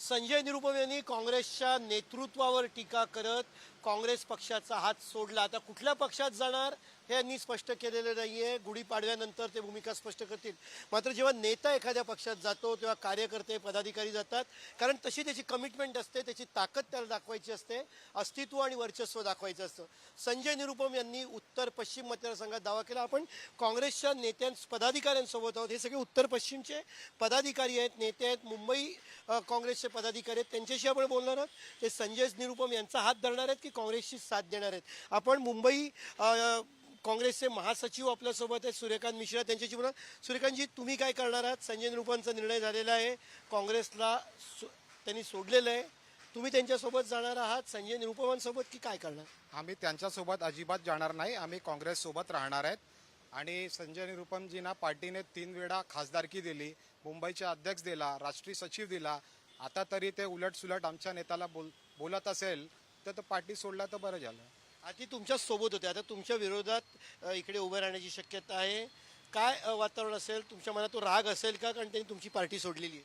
संजय निरुपम यांनी काँग्रेसच्या नेतृत्वावर टीका करत काँग्रेस पक्षाचा हात सोडला. आता कुठल्या पक्षात जाणार हे यांनी स्पष्ट केलेलं नाही आहे गुढीपाडव्यानंतर ते भूमिका स्पष्ट करतील. मात्र जेव्हा नेता एखाद्या पक्षात जातो तेव्हा कार्यकर्ते पदाधिकारी जातात. कारण तशी त्याची कमिटमेंट असते त्याची ताकद त्याला दाखवायची असते. अस्तित्व आणि वर्चस्व दाखवायचं असतं. संजय निरुपम यांनी उत्तर पश्चिम मतदारसंघात दावा केला. आपण काँग्रेसच्या नेत्यां पदाधिकाऱ्यांसोबत आहोत. हे सगळे उत्तर पश्चिमचे पदाधिकारी आहेत. नेते आहेत. मुंबई काँग्रेसचे पदाधिकारी आहेत. त्यांच्याशी आपण बोलणार आहोत. ते संजय निरुपम यांचा हात धरणार आहेत की काँग्रेसची साथ देणार आहेत. आपण मुंबई काँग्रेसचे महासचिव आपल्यासोबत आहेत सूर्यकांत मिश्रा त्यांच्याशी बोला. सूर्यकांतजी तुम्ही काय करणार आहात? संजय निरुपांचा निर्णय झालेला आहे. काँग्रेसला सो- त्यांनी सोडलेलं आहे. तुम्ही त्यांच्यासोबत जाणार आहात. संजय निरुपमांसोबत की काय करणार? आम्ही त्यांच्यासोबत अजिबात जाणार नाही. आम्ही काँग्रेस सोबत राहणार आहेत. आणि संजय निरुपमजींना पार्टीने तीन वेळा खासदारकी दिली मुंबईचे अध्यक्ष दिला राष्ट्रीय सचिव दिला. आता तरी ते उलट सुलट आमच्या नेत्याला बोल बोलत असेल तर तो पार्टी सोडला तर बरं झालं. आधी तुमच्यासोबत होते. आता तुमच्या विरोधात अ, इकडे उभे राहण्याची शक्यता आहे. काय अ, वातावरण असेल? तुमच्या मनात तो राग असेल का? कारण त्यांनी तुमची पार्टी सोडलेली आहे.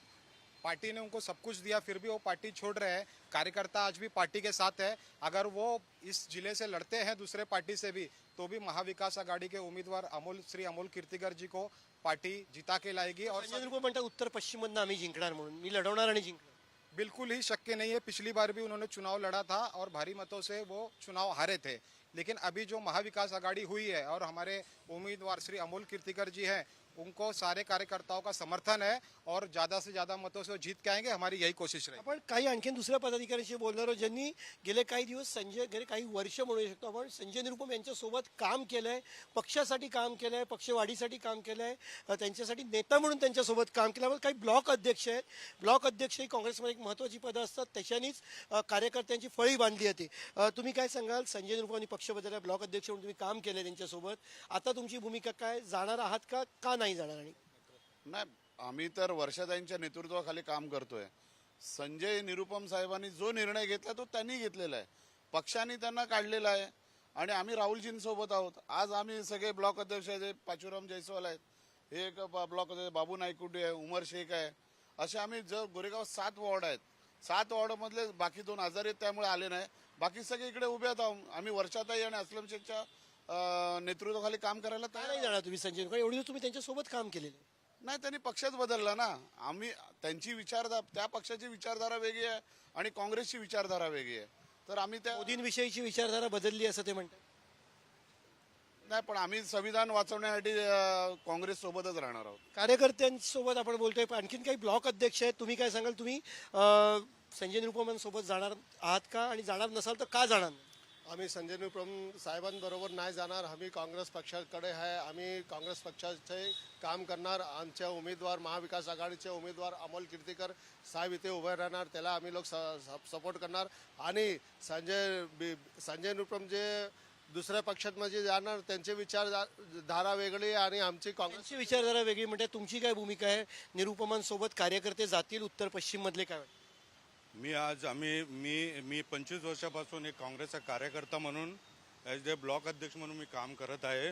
पार्टी ने उनको सब कुछ दिया फिर भी वो पार्टी छोड़ रहे हैं। कार्यकर्ता आज भी पार्टी के साथ है। अगर वो इस जिले से लड़ते हैं दूसरे पार्टी से भी तो भी महाविकास आघाड़ी के उम्मीदवार अमोल श्री अमोल कीर्तिकर जी को पार्टी जिता के लाएगी और संजय निरुपम म्हणतात उत्तर पश्चिम मधनं आम्ही जिंकणार म्हणून. मी लढवणार आणि जिंकणार. बिल्कुल ही शक्य नहीं है। पिछली बार भी उन्होंने चुनाव लड़ा था और भारी मतों से वो चुनाव हारे थे। लेकिन अभी जो महाविकास आघाड़ी हुई है और हमारे उम्मीदवार श्री अमोल कीर्तिकर जी हैं उनको सारे कार्यकर्ताओं का समर्थन है और ज्यादा से ज्यादा मतों से जीत के आएंगे हमारी यही कोशिश रहेगी। आपण काही आणखीन दुसऱ्या पदाधिकाऱ्यांशी बोलणार आहोत ज्यांनी गेले काही दिवस संजय गेले काही वर्ष म्हणू शकतो आपण संजय निरुपम यांच्यासोबत काम केलंय पक्षासाठी काम केलंय पक्षवाढीसाठी काम केलंय त्यांच्यासाठी नेता म्हणून त्यांच्यासोबत काम केलं पण काही ब्लॉक अध्यक्ष आहेत. ब्लॉक अध्यक्ष ही काँग्रेसमध्ये एक महत्त्वाची पदं असतात. त्याच्यानीच कार्यकर्त्यांची फळी बांधली होती. तुम्ही काय सांगाल? संजय निरुपमांनी पक्ष बदलला ब्लॉक अध्यक्ष म्हणून तुम्ही काम केलं त्यांच्यासोबत. आता तुमची भूमिका काय? जाणार आहात का? का नाही जाणार आणि? नाही आम्ही तर वर्षाताईंच्या नेतृत्वाखाली काम करतोय. संजय निरुपम साहेबांनी जो निर्णय घेतला तो त्यांनी घेतलेला आहे. पक्षाने त्यांना काढलेला आहे. आणि आम्ही राहुलजींसोबत आहोत. आज आम्ही सगळे ब्लॉक अध्यक्ष जे हे पाचुराम जयस्वाल आहेत हे एक ब्लॉक अध्यक्ष बाबू नायकुटे आहे उमर शेख आहे. असे आम्ही जर गोरेगाव सात वॉर्ड आहेत सात वॉर्डमधले बाकी दोन आजारी आहेत त्यामुळे आले नाही. बाकी सगळे इकडे उभे आहेत. आम्ही वर्षाताई आणि असलम शेखच्या नेतृत्वाखाली काम करायला तयार नाही जाणार तुम्ही संजय? एवढी तुम्ही त्यांच्यासोबत काम केलेलं नाही त्यांनी पक्षच बदलला ना. आम्ही त्यांची विचारधारा त्या पक्षाची विचारधारा वेगळी आहे आणि काँग्रेसची विचारधारा वेगळी आहे. तर आम्ही त्या मोदींविषयीची विचारधारा बदलली असं ते म्हणतात. नाही पण आम्ही संविधान वाचवण्यासाठी काँग्रेस सोबतच राहणार आहोत. कार्यकर्त्यांसोबत आपण बोलतोय पण आणखीन काही ब्लॉक अध्यक्ष आहेत तुम्ही काय सांगाल? तुम्ही अं, संजय निरुपमांसोबत जाणार आहात का? आणि जाणार नसाल तर का जाणार नाही? आम्ही संजय निरुपम साहेबांबरोबर नाही जाणार. आम्ही काँग्रेस पक्षाकडे आहे. आम्ही काँग्रेस पक्षाचे काम करणार. आमच्या उमेदवार महाविकास आघाडीचे उमेदवार अमोल कीर्तीकर साहेब इथे उभे राहणार. त्याला आम्ही लोक सपोर्ट करणार. आणि संजय बी- संजय निरुपम जे दुसऱ्या पक्षात म्हणजे जाणार त्यांचे विचार धारा वेगळी आणि आमची काँग्रेस त्यांची विचारधारा वेगळी म्हणजे तुमची काय भूमिका आहे? निरुपमांसोबत कार्यकर्ते जातील उत्तर पश्चिम मधले काय? मी आज आम्ही मी मी पंचवीस वर्षापासून एक काँग्रेसचा कार्यकर्ता म्हणून ॲज ए ब्लॉक अध्यक्ष म्हणून मी काम करत आहे.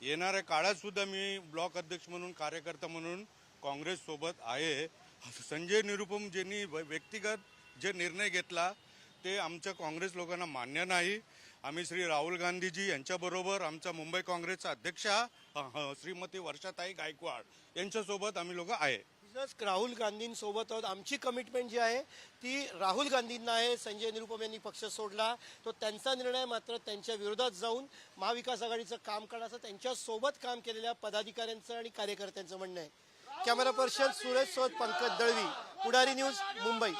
येणाऱ्या काळात सुद्धा मी ब्लॉक अध्यक्ष म्हणून कार्यकर्ता म्हणून काँग्रेस सोबत आहे. संजय निरुपम ज्यांनी व्यक्तिगत जे निर्णय घेतला ते आमच्या काँग्रेस लोकांना मान्य नाही. आम्ही श्री राहुल गांधीजी यांच्याबरोबर आमचा मुंबई काँग्रेसचा अध्यक्ष श्रीमती वर्षाताई गायकवाड यांच्यासोबत आम्ही लोक आहे. राहुल गांधींसोबत आहोत आमची कमिटमेंट जी आहे ती राहुल गांधींना आहे संजय निरुपम यांनी पक्ष सोडला. तो त्यांचा निर्णय मात्र त्यांच्या विरोधात जाऊन महाविकास आघाडीचं काम करण्याचं त्यांच्यासोबत काम केलेल्या पदाधिकाऱ्यांचं आणि कार्यकर्त्यांचं म्हणणं आहे. Camera person Suresh Sod Pankaj Dalvi Pudhari news Mumbai.